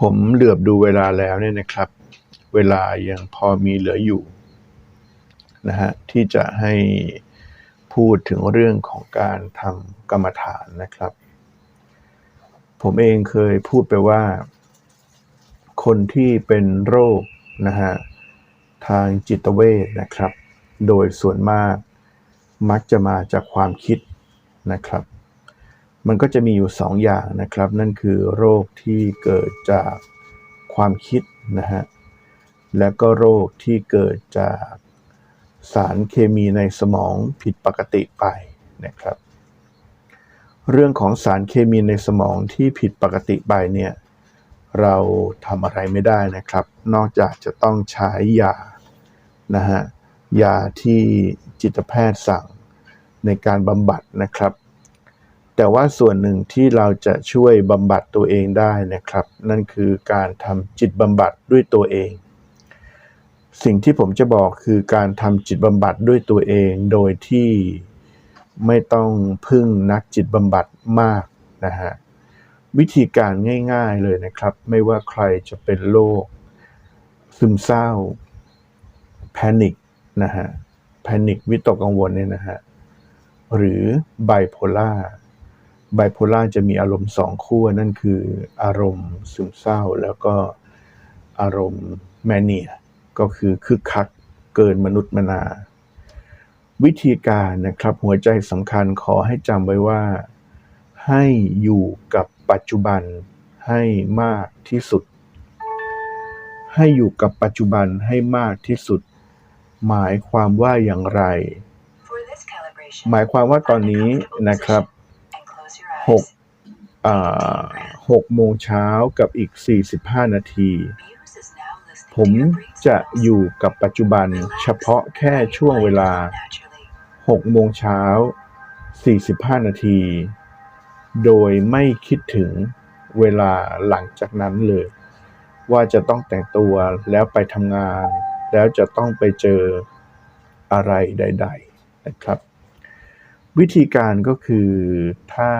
ผมเหลือบดูเวลาแล้วเนี่ยนะครับ เวลายังพอมีเหลืออยู่นะฮะที่จะให้พูดถึงเรื่องของการทำกรรมฐานนะครับ ผมเองเคยพูดไปว่า คนที่เป็นโรคนะฮะทางจิตเวชนะครับ โดยส่วนมากมักจะมาจากความคิดนะครับ มันก็จะมีอยู่สองอย่างนะครับ นั่นคือโรคที่เกิดจากความคิดนะฮะและก็โรคที่เกิดจากสารเคมีในสมองผิดปกติไปนะครับ เรื่องของสารเคมีในสมองที่ผิดปกติไปเนี่ยเราทำอะไรไม่ได้นะครับ นอกจากจะต้องใช้ยานะฮะยาที่จิตแพทย์สั่งในการบำบัดนะครับ แต่ว่าส่วนหนึ่งที่เราจะช่วยบำบัดตัวเองได้นะครับ นั่นคือการทำจิตบำบัดด้วยตัวเอง สิ่งที่ผมจะบอกคือการทำจิตบำบัดด้วยตัวเอง โดยที่ไม่ต้องพึ่งนักจิตบำบัดมากนะฮะวิธีการง่ายๆเลยนะครับ ไม่ว่าใครจะเป็นโรคซึมเศร้าแพนิคนะฮะแพนิควิตกกังวลเนี่ยนะฮะหรือไบโพล่า ไบโพล่าจะมีอารมณ์สองขั้วนั่นคืออารมณ์ซึมเศร้า แล้วก็อารมณ์แมเนีย ก็คือคึกคักเกินมนุษย์มนา วิธีการนะครับหัวใจสำคัญขอให้จำไว้ว่า ให้อยู่กับปัจจุบันให้มากที่สุด ให้อยู่กับปัจจุบันให้มากที่สุด หมายความว่าอย่างไร หมายความว่าตอนนี้นะครับ หกหกโมงเช้ากับอีก 45 นาที ผมจะอยู่กับปัจจุบันเฉพาะแค่ช่วงเวลา 6 โมงเช้า 45 นาที โดยไม่คิดถึงเวลาหลังจากนั้นเลย ว่าจะต้องแต่งตัวแล้วไปทำงาน แล้วจะต้องไปเจออะไรใด ๆ นะครับ วิธีการก็คือถ้า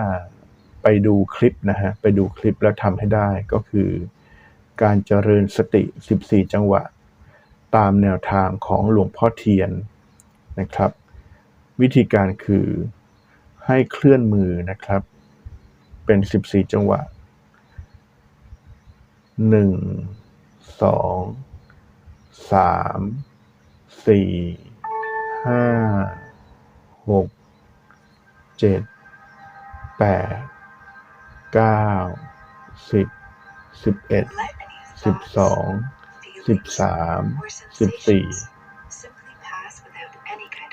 ไปดูคลิปนะฮะไปดูคลิปแล้วทำให้ได้ก็คือ การเจริญสติ 14 จังหวะ ตามแนวทางของหลวงพ่อเทียนนะครับ วิธีการคือให้เคลื่อนมือนะครับ เป็น 14 จังหวะ 1 2 3 4 5 6 7 8 9 10 11สิบสองสิบสามสิบสี่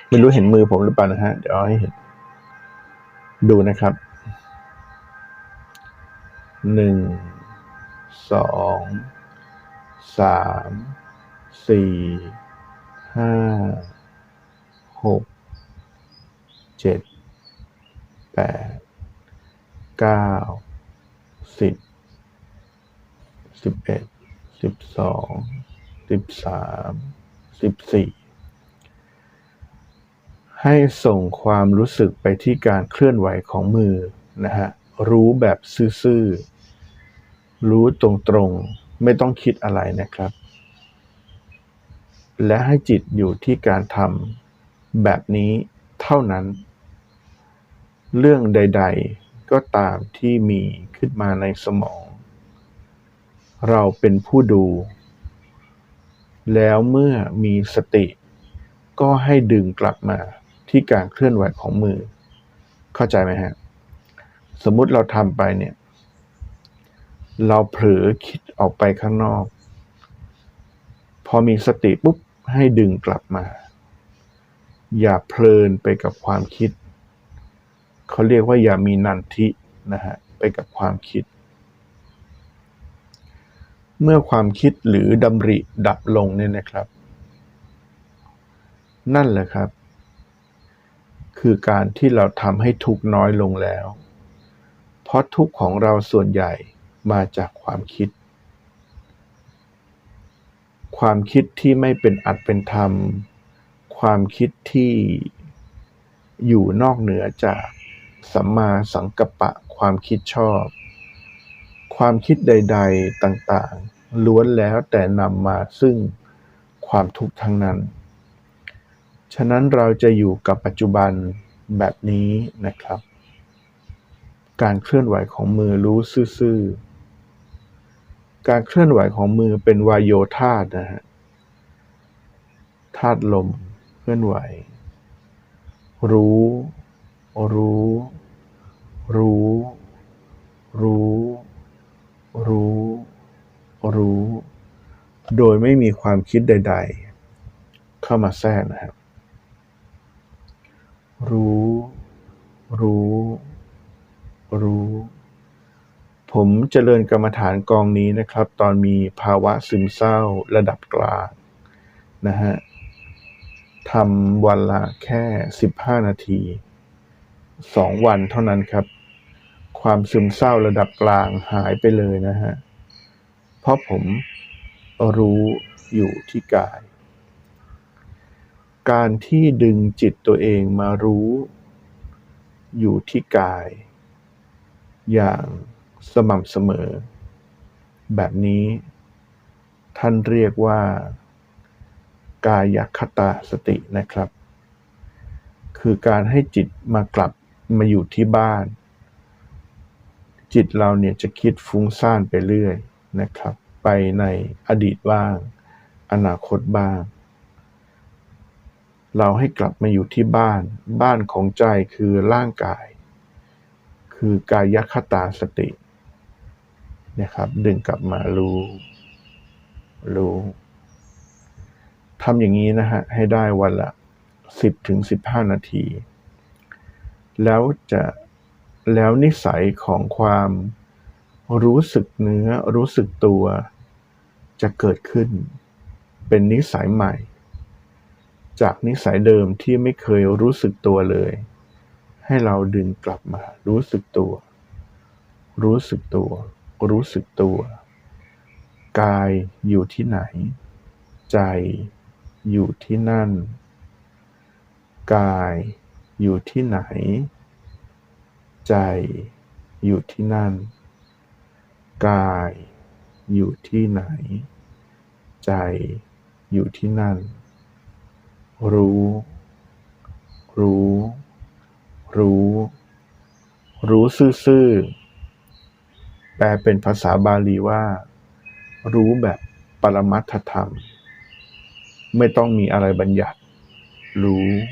ไม่รู้เห็นมือผมหรือเปล่านะฮะ เดี๋ยวเอาให้เห็น ดูนะครับหนึ่งสองสามสี่ห้าหกเจ็ดแปดเก้า สิบสิบเอ็ดสิบสองสิบสามสิบสี่ให้ส่งความรู้สึกไปที่การเคลื่อนไหวของมือนะฮะรู้แบบซื่อๆ รู้ตรงๆ ไม่ต้องคิดอะไรนะครับ และให้จิตอยู่ที่การทำแบบนี้เท่านั้น เรื่องใด ๆ ก็ตามที่มีขึ้นมาในสมอง เราเป็นผู้ดู แล้วเมื่อมีสติ ก็ให้ดึงกลับมาที่การเคลื่อนไหวของมือ เข้าใจไหมฮะ สมมุติเราทำไปเนี่ย เราเผลอคิดออกไปข้างนอก พอมีสติปุ๊บให้ดึงกลับมา อย่าเพลินไปกับความคิด เขาเรียกว่าอย่ามีนันทินะฮะไปกับความคิด เมื่อความคิดหรือดำริดับลงเนี่ยนะครับ นั่นแหละครับ คือการที่เราทำให้ทุกน้อยลงแล้ว เพราะทุกของเราส่วนใหญ่มาจากความคิด ความคิดที่ไม่เป็นอัตเป็นธรรม ความคิดที่อยู่นอกเหนือจาก สัมมาสังกัปปะความคิดชอบ ความคิดใด ๆต่างๆ ล้วนแล้วแต่นำมาซึ่งความทุกข์ทั้งนั้น ฉะนั้นเราจะอยู่กับปัจจุบันแบบนี้นะครับ การเคลื่อนไหวของมือรู้ซื่อๆ การเคลื่อนไหวของมือเป็นวายโยธาตนะฮะธาตุลมเคลื่อนไหว รู้ รู้ รู้ รู้ รู้ รู้ โดยไม่มีความคิดใด ๆ เข้ามาแทรกนะครับ รู้ รู้ รู้ ผมเจริญกรรมฐานกองนี้นะครับ ตอนมีภาวะซึมเศร้าระดับกลางนะฮะทำวันละแค่ 15 นาที 2วันเท่านั้นครับ ความซึมเศร้าระดับกลางหายไปเลยนะฮะ เพราะผมรู้อยู่ที่กาย การที่ดึงจิตตัวเองมารู้อยู่ที่กาย อย่างสม่ำเสมอ แบบนี้ ท่านเรียกว่า กายคตาสตินะครับ คือการให้จิตมากลับ มาอยู่ที่บ้าน จิตเราเนี่ยจะคิดฟุ้งซ่านไปเรื่อยนะครับ ไปในอดีตบ้าง อนาคตบ้าง เราให้กลับมาอยู่ที่บ้าน บ้านของใจคือร่างกาย คือกายคตาสตินะครับ ดึงกลับมารู้ รู้ทำอย่างนี้นะฮะ ให้ได้วันละ 10ถึง15 นาที แล้วจะแล้วนิสัยของความรู้สึกเนื้อรู้สึกตัวจะเกิดขึ้น เป็นนิสัยใหม่ จากนิสัยเดิมที่ไม่เคยรู้สึกตัวเลย ให้เราดึงกลับมา รู้สึกตัว รู้สึกตัว รู้สึกตัว กายอยู่ที่ไหน ใจอยู่ที่นั่น กาย อยู่ที่ไหน ใจอยู่ที่นั่น กายอยู่ที่ไหน ใจอยู่ที่นั่น รู้ รู้ รู้ รู้ซื่อๆแปลเป็นภาษาบาลีว่า รู้แบบปรมัตถธรรม ไม่ต้องมีอะไรบัญญัติ รู้รู้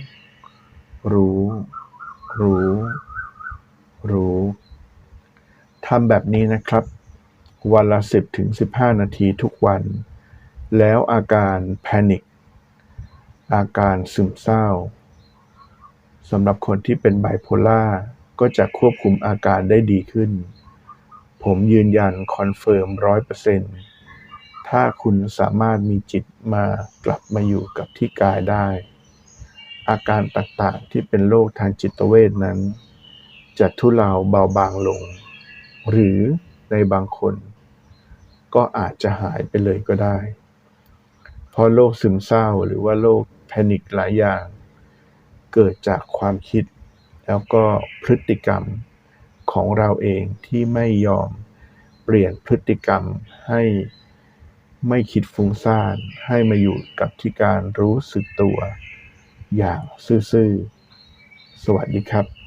รู้ รู้ทำแบบนี้นะครับ วันละ 10ถึง15 นาทีทุกวัน แล้วอาการแพนิคอาการซึมเศร้าสำหรับคนที่เป็นไบโพล่าก็จะควบคุมอาการได้ดีขึ้น ผมยืนยันคอนเฟิร์มร้อยเปอร์เซ็นต์ถ้าคุณสามารถมีจิตมากลับมาอยู่กับที่กายได้ อาการต่างๆ ที่เป็นโรคทางจิตเวชนั้น จะทุเลาเบาบางลง หรือในบางคน ก็อาจจะหายไปเลยก็ได้ เพราะโรคซึมเศร้าหรือว่าโรคแพนิคหลายอย่าง เกิดจากความคิด แล้วก็พฤติกรรมของเราเองที่ไม่ยอมเปลี่ยนพฤติกรรมให้ไม่คิดฟุ้งซ่านให้มาอยู่กับที่การรู้สึกตัว อย่างซื่อๆ สวัสดีครับ